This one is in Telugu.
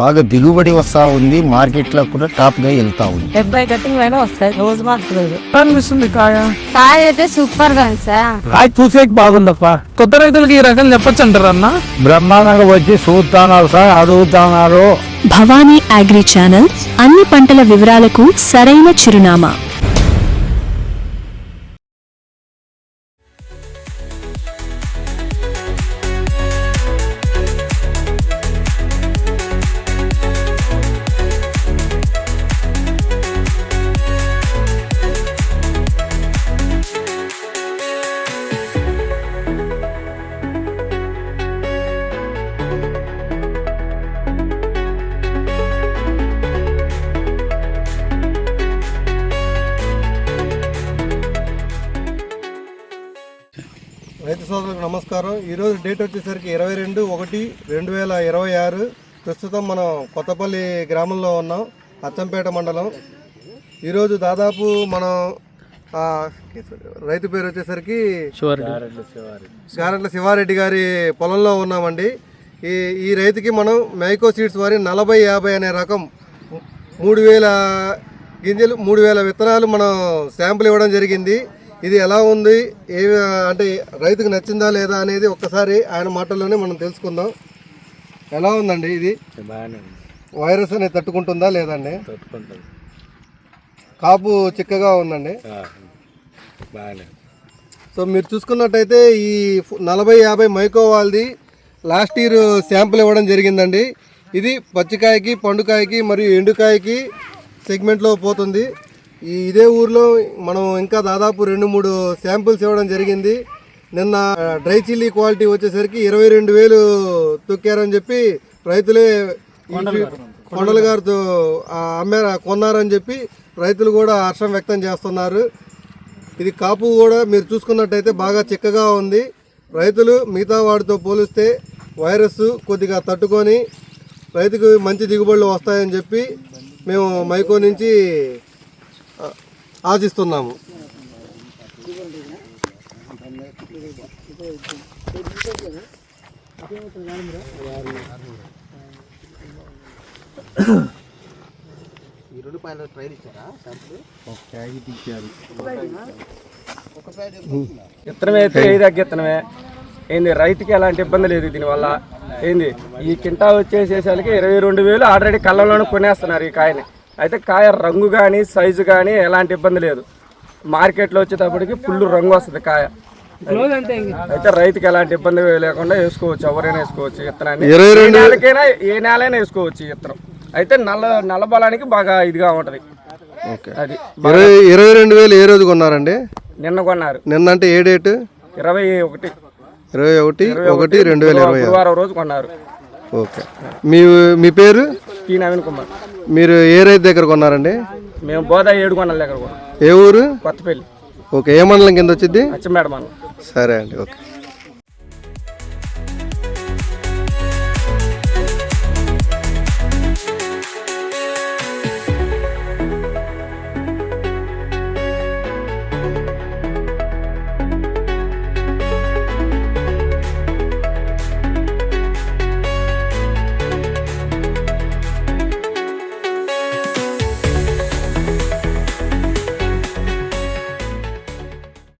బాగా దిగుబడి వస్తా ఉంది మార్కెట్లో కూడా టాప్గా వెళ్తా ఉంది. డెబ్బై కట్టింగ్ పైన వస్తాయి రోజు మాత్రం అనిపిస్తుంది కాయ. కాయ అయితే సూపర్గా ఉంది సార్. కాయ చూసేకి బాగుందప్ప. కొత్త రైతులకి ఈ రకం చెప్పొచ్చు అంటారు అన్న? బ్రహ్మాండంగా వచ్చి చూస్తున్నారు సార్ అడుగుతున్నారు భవానీ అగ్రి ఛానల్ అన్ని పంటల వివరాలకు సరైన చిరునామా. రైతు సోదరులకు నమస్కారం. ఈరోజు డేట్ వచ్చేసరికి ఇరవై రెండు ఒకటి రెండు వేల ఇరవై ఆరు. ప్రస్తుతం మనం కొత్తపల్లి గ్రామంలో ఉన్నాం అచ్చంపేట మండలం. ఈరోజు దాదాపు మనం ఆ, రైతు పేరు వచ్చేసరికి గారెట్ల శివారెడ్డి గారి పొలంలో ఉన్నామండి. ఈ ఈ రైతుకి మనం మైకో సీడ్స్ వారి నలభై యాభై అనే రకం మూడు వేల గింజలు మూడు వేల విత్తనాలు మనం శాంపుల్ ఇవ్వడం జరిగింది. ఇది ఎలా ఉంది? ఏ అంటే రైతుకు నచ్చిందా లేదా అనేది ఒక్కసారి ఆయన మాటల్లోనే మనం తెలుసుకుందాం. ఎలా ఉందండి ఇది? వైరస్ అనేది తట్టుకుంటుందా లేదండి కాపు చిక్కగా ఉందండి. సో మీరు చూసుకున్నట్టయితే ఈ నలభై యాభై మైకో వాళ్ళది లాస్ట్ ఇయర్ శాంపుల్ ఇవ్వడం జరిగిందండి. ఇది పచ్చికాయకి పండుకాయకి మరియు ఎండుకాయకి సెగ్మెంట్లో పోతుంది. ఈ ఇదే ఊర్లో మనం ఇంకా దాదాపు రెండు మూడు శాంపుల్స్ ఇవ్వడం జరిగింది. నిన్న డ్రై చిల్లీ క్వాలిటీ వచ్చేసరికి ఇరవై రెండు వేలు తొక్కారని చెప్పి రైతులే కొండల గారితో అమ్మారు కొన్నారని చెప్పి రైతులు కూడా హర్షం వ్యక్తం చేస్తున్నారు. ఇది కాపు కూడా మీరు చూసుకున్నట్టయితే బాగా చిక్కగా ఉంది. రైతులు మిగతా వాటితో పోలిస్తే వైరస్ కొద్దిగా తట్టుకొని రైతుకు మంచి దిగుబడులు వస్తాయని చెప్పి మేము మైకో నుంచి ఆశిస్తున్నాము. విత్తనమే అయితే ఏ దగ్గర విత్తనమే ఏంది రైతుకి ఎలాంటి ఇబ్బంది లేదు దీనివల్ల? ఏంది ఈ కింటా వచ్చేసేసరికి ఇరవై రెండు వేలు ఆల్రెడీ కళ్ళలోనే కొనేస్తున్నారు ఈ కాయని. అయితే కాయ రంగు కానీ సైజు కానీ ఎలాంటి ఇబ్బంది లేదు. మార్కెట్లో వచ్చేటప్పటికి ఫుల్ రంగు వస్తుంది కాయ. అయితే రైతుకి ఎలాంటి ఇబ్బంది లేకుండా వేసుకోవచ్చు. ఎవరైనా వేసుకోవచ్చు విత్తనాన్ని. ఇరవై ఏ నెలకైనా ఏ నెలైనా వేసుకోవచ్చు విత్తనం. అయితే నల్ల నల్ల బలానికి బాగా ఇదిగా ఉంటది. అది ఇరవై ఇరవై రెండు వేలు ఏ రోజు కొన్నారండి? నిన్న కొన్నారు. నిన్న అంటే ఏ డేట్? ఇరవై ఒకటి. ఇరవై ఒకటి ఒకటి రెండు వేల ఇరవై రోజు కొన్నారు. ఓకే. మీ మీ పేరు? పి నవీన్ కుమార్. మీరు ఏ రైతు దగ్గర కొన్నారండి? మేము బోధా ఏడు కొండల దగ్గర కొన్నాం. ఏ ఊరు? కొత్తపల్లి. ఓకే ఏ మండలం కింద వచ్చింది అచ్చంపేట మనం సరే అండి ఓకే.